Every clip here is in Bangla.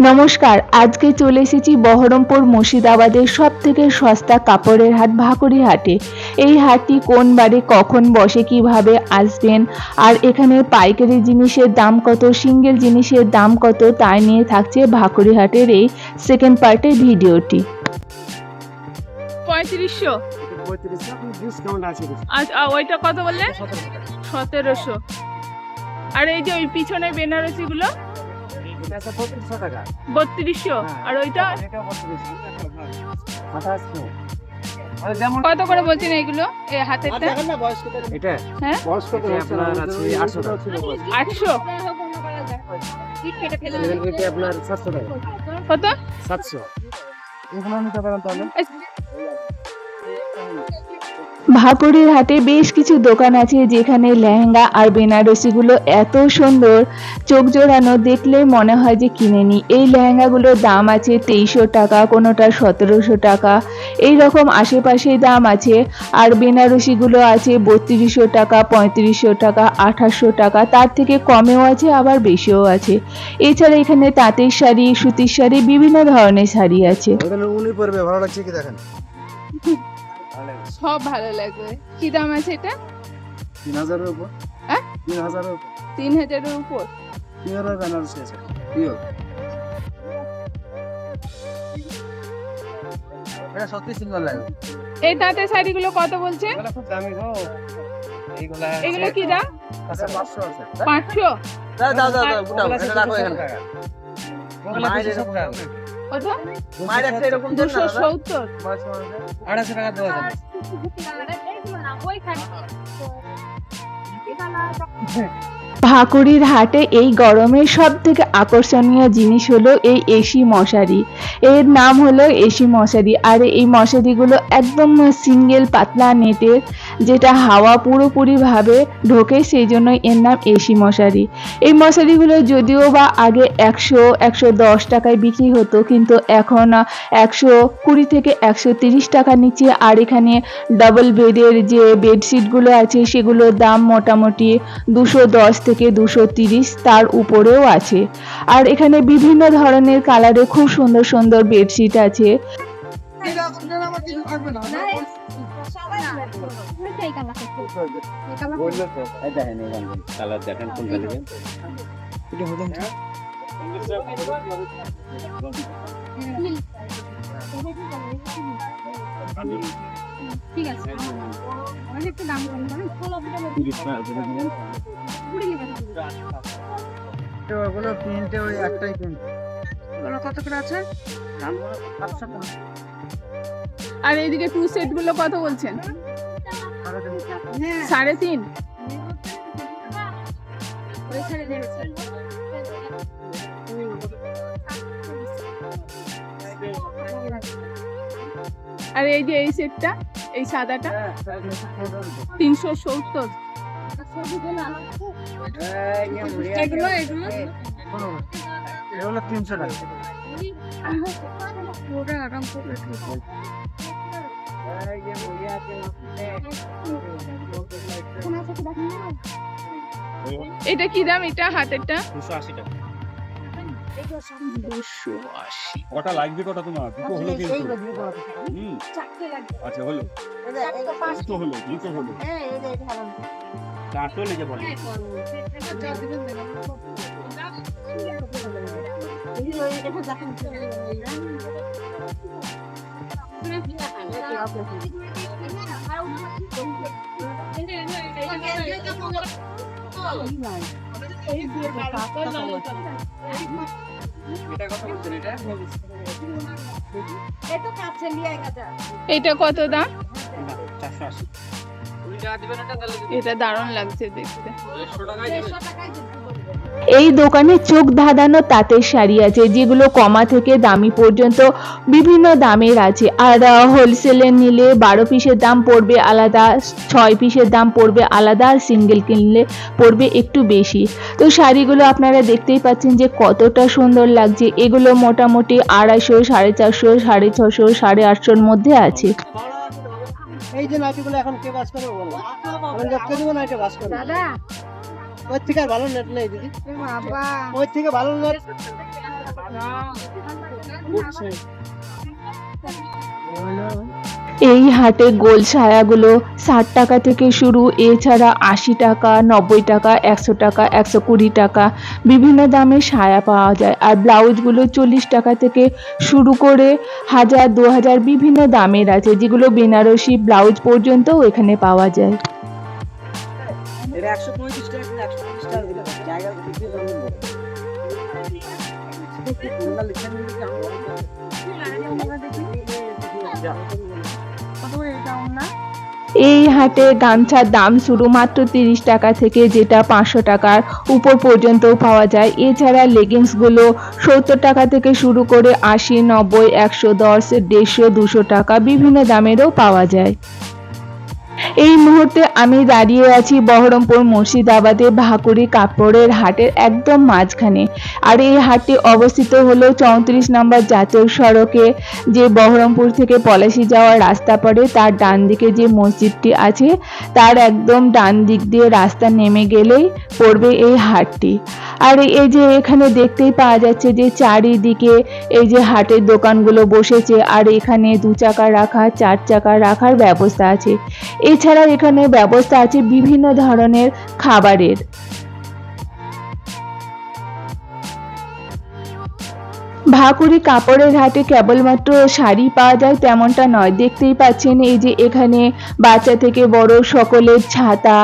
নমস্কার আজকে চলে এসেছি বহরমপুর মুর্শিদাবাদের সব থেকে সস্তা কাপড়ের হাট ভাকুড়ি হাটে। এই হাটটি কোন বারে কখন বসে কীভাবে আসবেন আর এখানে পাইকারি জিনিসের দাম কত সিঙ্গেল জিনিসের দাম কত তাই নিয়ে থাকছে ভাকুড়ি হাটের এই সেকেন্ড পার্টের ভিডিওটি। পঁয়ত্রিশশো। আচ্ছা আর ওইটা কত বললে সতেরোশো। আর এই যে ওই পিছনের বেনারসি বত্রিশশো? হ্যাঁ, আর ওইটা। মানে যেমন কত করে বলছেন এইগুলো এই হাতেরটা? এটা? হ্যাঁ? আপনার আছে আটশো আটশো? আপনার সাতশো টাকা। কত? সাতশো। এগুলো নিতে পারেন তাহলে। ভাকুড়ির হাটে বেশ কিছু দোকান আছে যেখানে লেহেঙ্গা আর বেনারসিগুলো এত সুন্দর। চোখ জোড়ানো দেখলে মনে হয় যে কিনে নিই এই লেহেঙ্গাগুলোর দাম আছে তেইশশো টাকা কোনোটা সতেরোশো টাকা। এই রকম আশেপাশে দাম আছে। আর বেনারসিগুলো আছে বত্রিশশো টাকা পঁয়ত্রিশশো টাকা আঠাশশো টাকা। তার থেকে কমেও আছে আবার বেশিও আছে। এছাড়া এখানে তাঁতের শাড়ি সুতির শাড়ি বিভিন্ন ধরনের শাড়ি আছে। ভালো লাগছে কি দেখেন? সব ভালো লাগবে। কি দাম আছে এটা? তিন হাজারের উপর। হ্যাঁ? তিন হাজারের উপর। তিন হাজারের উপর? পিওর বেনারসি আছে। পিওর এটা সত্যি সুন্দর লাগে। এই তাঁতের শাড়িগুলো কত বলছেন এগুলো খুব দামি গো। এইগুলা এগুলো কি দাম? আচ্ছা 500 আছে। পাঁচশো? রাখো এখানে ওগুলা মায়ের একটা এরকম দুশো সত্তর। আড়াইশো টাকা দেওয়া যাবে। ভাকুড়ির হাটে এই গরমের সব থেকে আকর্ষণীয় জিনিস হলো এই এসি মশারি। এর নাম হলো এসি মশারি। আর এই মশারিগুলো একদম সিঙ্গেল পাতলা নেটের যেটা হাওয়া পুরোপুরিভাবে ঢোকে, সেই জন্য এর নাম এসি মশারি। এই মশারিগুলো যদিও বা আগে একশো একশো দশ টাকায় বিক্রি হতো, কিন্তু এখন একশো কুড়ি থেকে একশো তিরিশ টাকা নিচে। আর এখানে ডাবল বেডের যে বেডশিটগুলো আছে, সেগুলোর দাম মোটামুটি দুশো দশ থেকে দুশো তিরিশ তার উপরেও আছে। আর এখানে বিভিন্ন ধরনের কালারে খুব সুন্দর সুন্দর বেডশিট আছে। ঠিক আছে। দাম কম টাকা করে দিবেন কুড়ি লেগে তো ওগুলো প্রিন্টে ওই একটাই প্রিন্ট ওগুলো কত করে আছে? দাম সাতশো টাকা। আর এইদিকে টু সেটগুলো কত বলছেন? হ্যাঁ। সাড়ে তিন? আর এই যে এই সেটটা এই সাদাটা? তিনশো। সত্তর। এগুলো এগুলো এগুলো তিনশো টাকা ওটা আরাম করে এটা কি দাম এটা হাতেরটা দুশো আশি টাকা দুশো আশি কটা লাগবে কটা তোমার দুটো হলো কিন্তু আচ্ছা হলো হলো দুটো হলো বলে। এটা কত দাম? চারশো আশি। এটা দারুণ লাগছে দেখতে। এই দোকানে চোখ ধাঁধানো তাঁতের শাড়ি আছে, যেগুলো কমা থেকে দামি পর্যন্ত বিভিন্ন দামের আছে। আর হোলসেলে নিলে বারো পিসের দাম পড়বে আলাদা, ছয় পিসের দাম পড়বে আলাদা, আর সিঙ্গেল কিনলে পড়বে একটু বেশি। তো শাড়িগুলো আপনারা দেখতেই পাচ্ছেন যে কতটা সুন্দর লাগছে। এগুলো মোটামুটি আড়াইশো, সাড়ে চারশো, সাড়ে ছশো, সাড়ে আটশোর মধ্যে আছে। এই যে নাইটিগুলো এখন কে বাস করে বলো? আমি যতকে দেবো নাইটে বাস করবে। দাদা। ওর থেকে আর ভালো নেট নেই দিদি। ওর থেকে ভালো নেট এই হাটে গোল ছায়াগুলো ষাট টাকা থেকে শুরু এছাড়া আশি টাকা নব্বই টাকা একশো টাকা একশো কুড়ি টাকা বিভিন্ন দামে সায়া পাওয়া যায়। আর ব্লাউজগুলো চল্লিশ টাকা থেকে শুরু করে হাজার দু হাজার বিভিন্ন দামের আছে যেগুলো বেনারসি ব্লাউজ পর্যন্তও এখানে পাওয়া যায়। এটা একশো পঁয়ত্রিশ টাকা এই হাটে গামছার দাম শুধুমাত্র তিরিশ টাকা থেকে যেটা পাঁচশো টাকার উপর পর্যন্ত পাওয়া যায়। এছাড়া লেগিংসগুলো সত্তর টাকা থেকে শুরু করে আশি, নব্বই, একশো, দশ, দেড়শো, দুশো টাকা বিভিন্ন দামেরও পাওয়া যায়। এই মুহূর্তে আমি দাঁড়িয়ে আছি বহরমপুর মুর্শিদাবাদে ভাকুরি কাপড়ের হাটের একদম মাঝখানে। আর এই হাটটি অবস্থিত হলো চৌত্রিশ নম্বর জাতীয় সড়কে। যে বহরমপুর থেকে পলাশি যাওয়ার রাস্তা পড়ে, তার ডান দিকে যে মসজিদটি আছে, তার একদম ডান দিক দিয়ে রাস্তা নেমে গেলেই পড়বে এই হাটটি। আর এই যে এখানে দেখতেই পাওয়া যাচ্ছে যে চারিদিকে এই যে হাটের দোকানগুলো বসেছে, আর এখানে দু চাকা রাখা, চার চাকা রাখার ব্যবস্থা আছে। এছাড়া এখানে ব্যবস্থা আছে বিভিন্ন ধরনের খাবারের। ভাকুরি কাপড়ের হাটে কেবলমাত্র শাড়ি পাওয়া যায় তেমনটা নয়। দেখতেই পাচ্ছেন এই যে এখানে বাচ্চা থেকে বড় সকলের ছাতা,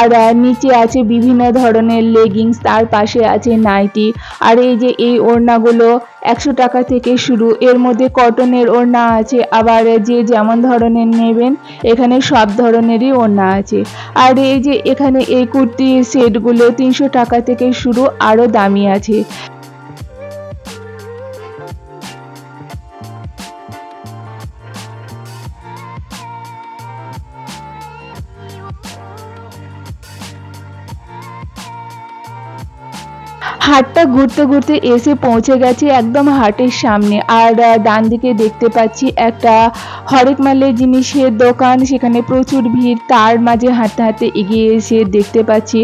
আর নিচে আছে বিভিন্ন ধরনের লেগিংস তার পাশে আছে নাইটি আর এই যে এই ওড়নাগুলো একশো টাকা থেকে শুরু। এর মধ্যে কটনের ওড়না আছে, আবার যে যেমন ধরনের নেবেন, এখানে সব ধরনেরই ওড়না আছে। আর এই যে এখানে এই কুর্তি সেটগুলো তিনশো টাকা থেকে শুরু, আরও দামি আছে। হাটটা ঘুরতে ঘুরতে এসে পৌঁছে গেছি একদম হাটের সামনে। আর ডান দিকে দেখতে পাচ্ছি একটা হরেক মালের জিনিসের দোকান, সেখানে প্রচুর ভিড়। তার মাঝে হাঁটতে হাঁটতে এগিয়ে এসে দেখতে পাচ্ছি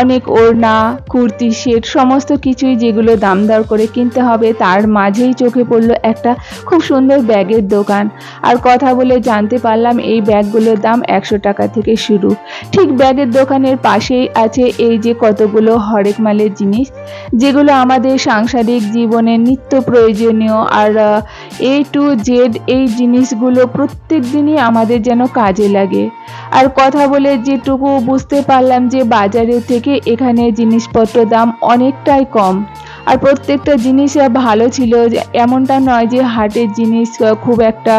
অনেক ওড়না, কুর্তি, সেট, সমস্ত কিছুই যেগুলো দাম দর করে কিনতে হবে। তার মাঝেই চোখে পড়ল একটা খুব সুন্দর ব্যাগের দোকান। আর কথা বলে জানতে পারলাম এই ব্যাগগুলোর দাম একশো টাকা থেকে শুরু। ঠিক ব্যাগের দোকানের পাশেই আছে এই যে কতগুলো হরেক মালের জিনিস, যেগুলো আমাদের সাংসারিক জীবনে নিত্য প্রয়োজনীয়। আর এ টু জেড এই জিনিসগুলো প্রত্যেক দিনই আমাদের যেন কাজে লাগে। আর কথা বলে যেটুকু বুঝতে পারলাম যে বাজারের থেকে এখানে জিনিসপত্র দাম অনেকটাই কম। আর প্রত্যেকটা জিনিস ভালো ছিল এমনটা নয় যে হাটের জিনিস খুব একটা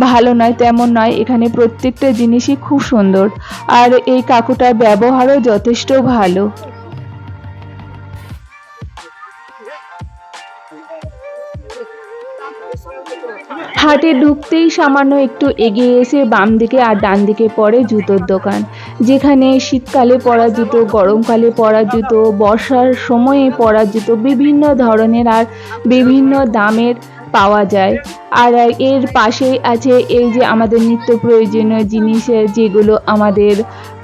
ভালো নয়, তেমন নয়। এখানে প্রত্যেকটা জিনিসই খুব সুন্দর। আর এই কাকুটার ব্যবহারও যথেষ্ট ভালো। হাটে ঢুকতেই সামান্য একটু এগিয়ে এসে বাম দিকে আর ডান দিকে পড়ে জুতোর দোকান। যেখানে শীতকালে পরা জুতো, গরমকালে পরা জুতো, বর্ষার সময়ে পরা জুতো বিভিন্ন ধরনের আর বিভিন্ন দামের পাওয়া যায়। আর এর পাশেই আছে এই যে আমাদের নিত্য প্রয়োজনীয় জিনিস যেগুলো আমাদের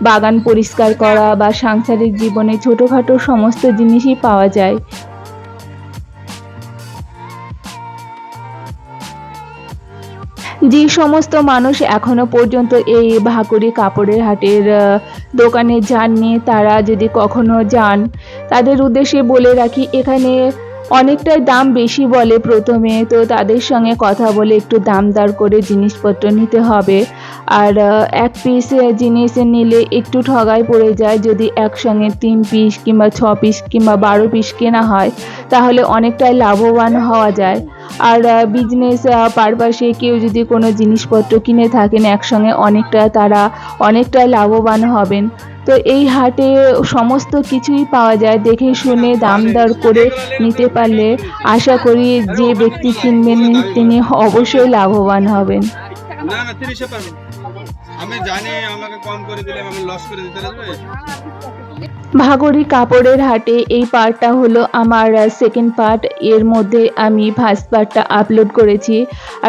বাগান পরিষ্কার করা বা সাংসারিক জীবনে ছোটোখাটো সমস্ত জিনিসই পাওয়া যায়। যে সমস্ত মানুষ এখনও পর্যন্ত এই ভাকুরি কাপড়ের হাটের দোকানে যাননি, তারা যদি কখনো যান, তাদের উদ্দেশ্যে বলে রাখি, এখানে অনেকটাই দাম বেশি বলে প্রথমে, তো তাদের সঙ্গে কথা বলে একটু দাম দর করে জিনিসপত্র নিতে হবে। আর এক পিস জিনিস নিলে একটু ঠগায় পড়ে যায়, যদি একসঙ্গে তিন পিস কিংবা ছ পিস কিংবা বারো পিস কেনা হয়, তাহলে অনেকটাই লাভবান হওয়া যায়। আর বিজনেস পারপাসে কেউ যদি কোনো জিনিসপত্র কিনে থাকেন একসঙ্গে, অনেকটা তারা অনেকটা লাভবান হবেন। তো এই হাটে সমস্ত কিছুই পাওয়া যায়। দেখে শুনে দাম দর করে নিতে পারলে আশা করি যে ব্যক্তি কিনবেন তিনি অবশ্যই লাভবান হবেন। আমি জানি আমাকে কম করে দিলে আমি লস করে দিতে ভাগরি কাপড়ের হাটে এই পার্টটা হলো আমার সেকেন্ড পার্ট এর মধ্যে আমি ফার্স্ট পার্টটা আপলোড করেছি।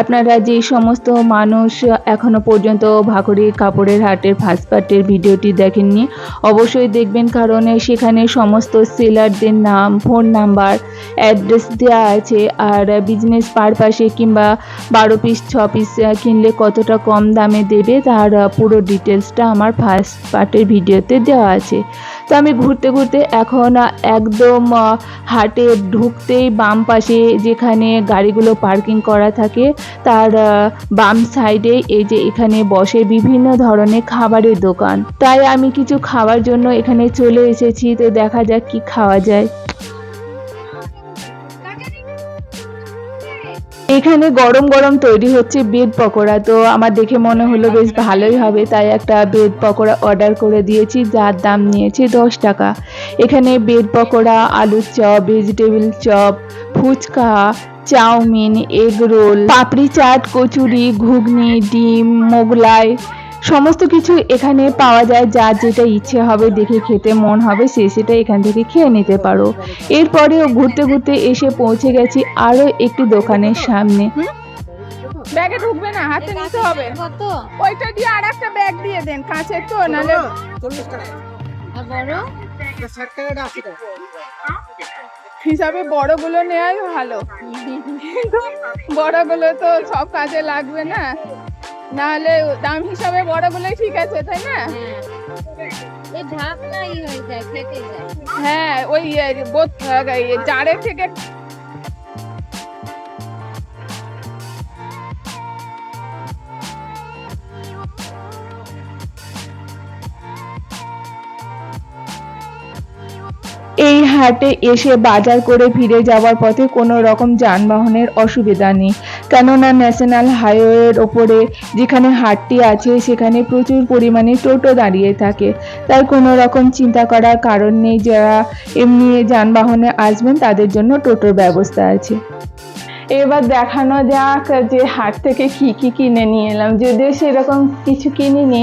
আপনারা যে সমস্ত মানুষ এখনও পর্যন্ত ভাগরি কাপড়ের হাটের ফার্স্ট পার্টের ভিডিওটি দেখেননি, অবশ্যই দেখবেন কারণ সেখানে সমস্ত সেলারদের নাম ফোন নাম্বার অ্যাড্রেস দেওয়া আছে। আর বিজনেস পারপাসে কিংবা বারো পিস ছ পিস কিনলে কতটা কম দামে দেবে, তার পুরো ডিটেলসটা আমার ফার্স্ট পার্টের ভিডিওতে দেওয়া আছে। তো আমি ঘুরতে ঘুরতে এখন একদম হাটে ঢুকতেই বাম পাশে যেখানে গাড়িগুলো পার্কিং করা থাকে, তার বাম সাইডে এই যে এখানে বসে বিভিন্ন ধরনের খাবারের দোকান। তাই আমি কিছু খাওয়ার জন্য এখানে চলে এসেছি, তো দেখা যাক কি খাওয়া যায়। এখানে গরম গরম তৈরি হচ্ছে বেড পকোড়া। তো আমার দেখে মনে হলো বেশ ভালোই হবে, তাই একটা বেড পকোড়া অর্ডার করে দিয়েছি, যার দাম নিয়েছে দশ টাকা। এখানে বেড পকোড়া, আলুর chop vegetable chop, phuchka, chow mein, egg roll, papdi chaat, kachori, ghugni, ডিম, মোগলাই সমস্ত কিছু এখানে পাওয়া যায় যার যেটা ইচ্ছে হবে দেখে খেতে মন হবে সে সেটা এখান থেকে খেয়ে নিতে পারো। এরপরেও ঘুরতে ঘুরতে এসে পৌঁছে গেছি আরও একটি দোকানের সামনে। ব্যাগে ঢুকবে না হাতে নিতে হবে। ওইটা দিয়ে আর একটা ব্যাগ দিয়ে দেন কাঁচের তো নাহলে টাকা হিসাবে বড়গুলো নেওয়াই ভালো। বড়গুলো তো সব কাজে লাগবে না। নাহলে দাম হিসাবে বড়গুলোই ঠিক আছে তাই না? হ্যাঁ। হয়ে হ্যাঁ ওই বোত- জারের থেকে এই হাটে এসে বাজার করে ফিরে যাওয়ার পথে কোনো রকম যানবাহনের অসুবিধা নেই। কেননা ন্যাশনাল হাইওয়ের ওপরে যেখানে হাটটি আছে, সেখানে প্রচুর পরিমাণে টোটো দাঁড়িয়ে থাকে। তাই কোনো রকম চিন্তা করার কারণ নেই, যারা এমনি যানবাহনে আসবেন, তাদের জন্য টোটোর ব্যবস্থা আছে। এবার দেখানো যাক যে হাট থেকে কি কি কিনে নিয়ে এলাম। যদিও সেরকম কিছু কিনিনি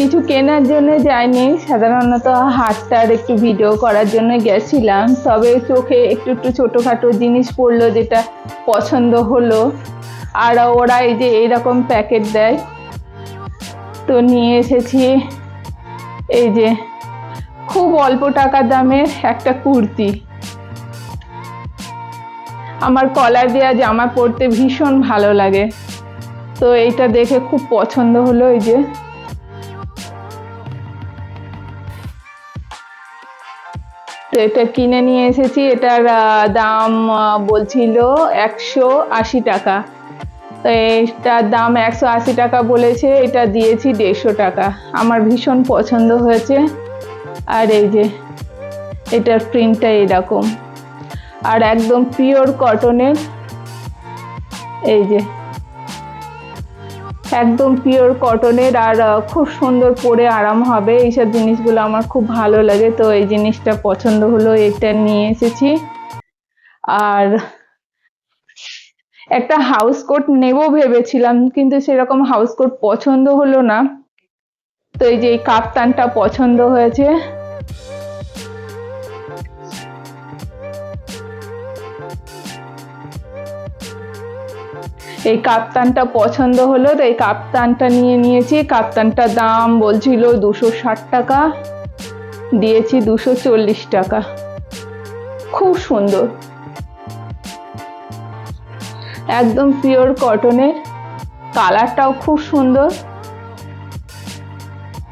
কিছু কেনার জন্য যাইনি। সাধারণত হাটটার একটু ভিডিও করার জন্য গেছিলাম। তবে চোখে একটু একটু ছোটোখাটো জিনিস পড়ল যেটা পছন্দ হলো। আর ওরা এই যে এইরকম প্যাকেট দেয়, তো নিয়ে এসেছি। এই যে খুব অল্প টাকা দামের একটা কুর্তি। আমার কলার দেওয়া জামা পরতে ভীষণ ভালো লাগে। তো এইটা দেখে খুব পছন্দ হলো এই যে। তো এটা কিনে নিয়ে এসেছি, এটার দাম বলছিল একশো আশি টাকা। তো এটার দাম একশো আশি টাকা বলেছে, এটা দিয়েছি দেড়শো টাকা। আমার ভীষণ পছন্দ হয়েছে। আর এই যে, এটার প্রিন্টটা এরকম। আর একদম পিওর কটনের এই যে একদম পিওর কটনের আর খুব সুন্দর পরে আরাম হবে। এইসব জিনিসগুলো আমার খুব ভালো লাগে, তো এই জিনিসটা পছন্দ হলো, এটা নিয়ে এসেছি। আর একটা হাউস কোট নেব ভেবেছিলাম, কিন্তু সেরকম হাউস কোট পছন্দ হলো না। তো এই যে এই কাপ্তানটা পছন্দ হয়েছে। এই কাপ্তানটা পছন্দ হলো, তো এই কাপ্তানটা নিয়ে নিয়েছি। কাপ্তানটার দাম বলছিল দুশো ষাট টাকা, দিয়েছি দুশো চল্লিশ টাকা। খুব সুন্দর। একদম পিওর কটনের। কালারটাও খুব সুন্দর।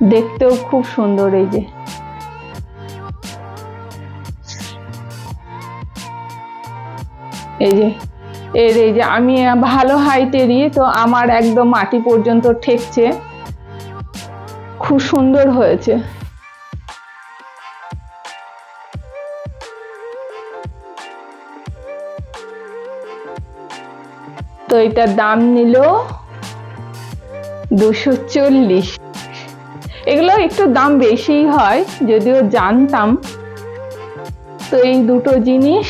দেখতেও খুব সুন্দর এই যে। এই যে এর এই যে আমি ভালো হাইটেরই তো আমার একদম মাটি পর্যন্ত ঠেকছে। খুব সুন্দর হয়েছে। তো এটার দাম নিল দুশো চল্লিশ। এগুলো একটু দাম বেশিই হয়, যদিও জানতাম। তো এই দুটো জিনিস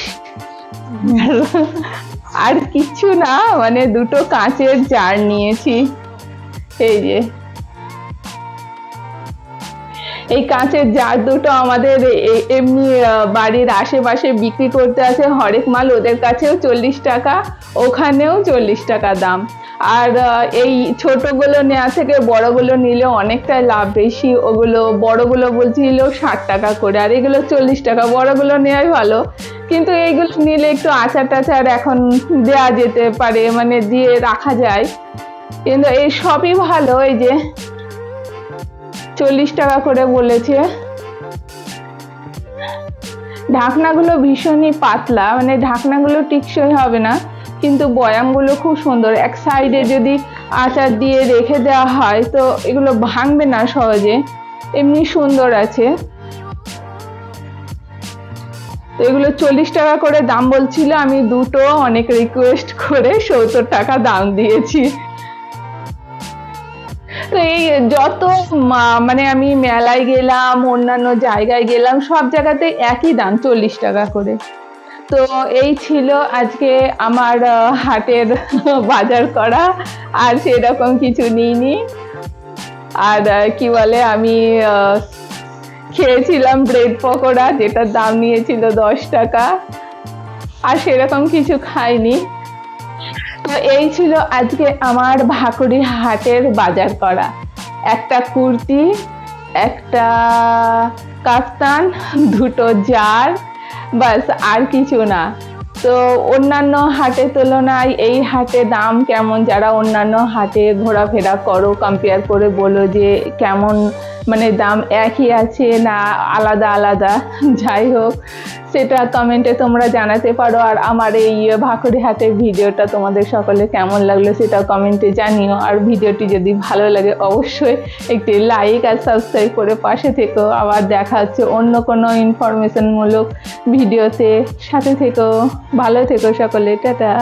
আর কিছু না মানে দুটো কাঁচের জার নিয়েছি। এই যে। এই কাঁচের জার দুটো আমাদের এমনি বাড়ির আশেপাশে বিক্রি করতে আছে হরেক মাল, ওদের কাছেও চল্লিশ টাকা, ওখানেও চল্লিশ টাকা দাম। আর এই ছোটগুলো নেওয়া থেকে বড়গুলো নিলে অনেকটাই লাভ বেশি, ওগুলো, বড়গুলো বলছিল ষাট টাকা করে, আর এগুলো চল্লিশ টাকা, বড়গুলো নেওয়াই ভালো। কিন্তু এইগুলো নিলে একটু আচার টাচার এখন দেওয়া যেতে পারে মানে দিয়ে রাখা যায়। কিন্তু এই সবই ভালো, এই যে চল্লিশ টাকা করে বলেছে। ঢাকনাগুলো ভীষণই পাতলা মানে ঢাকনাগুলো টিকসই হবে না, কিন্তু বয়ামগুলো খুব সুন্দর। এক সাইডে যদি আচার দিয়ে রেখে দেওয়া হয়, তো এগুলো ভাঙবে না সহজে, এমনি সুন্দর আছে। তো এগুলো চল্লিশ টাকা করে দাম বলছিল, আমি দুটো অনেক রিকোয়েস্ট করে সত্তর টাকা দাম দিয়েছি। তো এই যত মানে আমি মেলায় গেলাম, অন্যান্য জায়গায় গেলাম, সব জায়গাতে একই দাম, চল্লিশ টাকা করে। তো এই ছিল আজকে আমার হাটের বাজার করা, আর সেরকম কিছু নিইনি। আর কি বলে, আমি খেয়েছিলাম ব্রেড পকোড়া, যেটার দাম নিয়েছিল দশ টাকা। আর সেরকম কিছু খাইনি। তো এই ছিল আজকে আমার ভাকুড়ি হাটের বাজার করা। একটা কুর্তি, একটা কাফতান, দুটো জার, বাস আর কিছু না। তো অন্যান্য হাটের তুলনায় এই হাটে দাম কেমন? যারা অন্যান্য হাটে ঘোরাফেরা করো কম্পেয়ার করে বলো যে কেমন মানে দাম একই আছে না আলাদা আলাদা? যাই হোক সেটা কমেন্টে তোমরা জানাতে পারো। আর আমার এই ভাকুরি হাটের ভিডিওটা তোমাদের সকলে কেমন লাগল সেটা কমেন্টে জানিও। আর ভিডিওটি যদি ভালো লাগে, অবশ্যই একটি লাইক আর সাবস্ক্রাইব করে পাশে থেকো। আবার দেখা হচ্ছে অন্য কোনো ইনফরমেশনমূলক ভিডিওতে। সাথে থেকো, ভালো থেকো সকলে, টাটা।